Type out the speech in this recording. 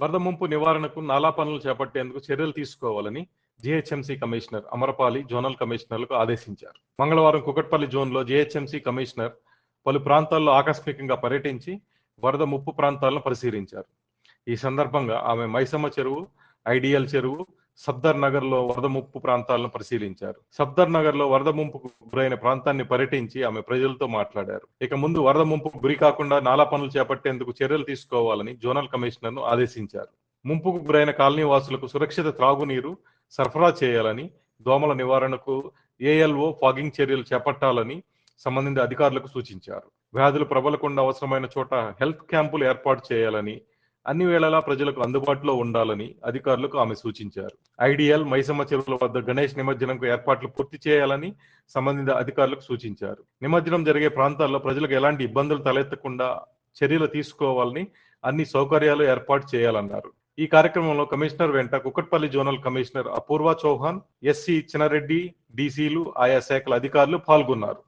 వరద ముంపు నివారణకు నాలా పనులు చేపట్టేందుకు చర్యలు తీసుకోవాలని జీహెచ్ఎంసీ కమిషనర్ అమరపాలి జోనల్ కమిషనర్లకు ఆదేశించారు. మంగళవారం కుకట్పల్లి జోన్లో జీహెచ్ఎంసీ కమిషనర్ పలు ప్రాంతాల్లో ఆకస్మికంగా పర్యటించి వరద ముప్పు ప్రాంతాలను పరిశీలించారు. ఈ సందర్భంగా ఆమె మైసమ్మ చెరువు ఐడియల్ చెరువు సబ్దర్ నగర్లో వరద ముప్పు ప్రాంతాలను పరిశీలించారు. సబ్దర్ నగర్లో వరద ముంపుకు గురైన ప్రాంతాన్ని పర్యటించి ఆమె ప్రజలతో మాట్లాడారు. ఇక ముందు వరద ముంపుకు గురి కాకుండా నాలా పనులు చేపట్టేందుకు చర్యలు తీసుకోవాలని జోనల్ కమిషనర్ను ఆదేశించారు. ముంపుకు గురైన కాలనీ వాసులకు సురక్షిత త్రాగునీరు సరఫరా చేయాలని దోమల నివారణకు ఏఎల్ఓ ఫాగింగ్ చర్యలు చేపట్టాలని సంబంధిత అధికారులకు సూచించారు. వ్యాధులు ప్రబలకుండా అవసరమైన చోట హెల్త్ క్యాంపులు ఏర్పాటు చేయాలని అన్ని వేళలా ప్రజలకు అందుబాటులో ఉండాలని అధికారులకు ఆమె సూచించారు. ఐడియల్ మైసమ్మ చెరువుల వద్ద గణేష్ నిమజ్జనంకు ఏర్పాట్లు పూర్తి చేయాలని సంబంధిత అధికారులకు సూచించారు. నిమజ్జనం జరిగే ప్రాంతాల్లో ప్రజలకు ఎలాంటి ఇబ్బందులు తలెత్తకుండా చర్యలు తీసుకోవాలని అన్ని సౌకర్యాలు ఏర్పాటు చేయాలన్నారు. ఈ కార్యక్రమంలో కమిషనర్ వెంట Kukatpally zonal commissioner Apoorva Chauhan SC Chinnareddy డీసీలు ఆయా శాఖల అధికారులు పాల్గొన్నారు.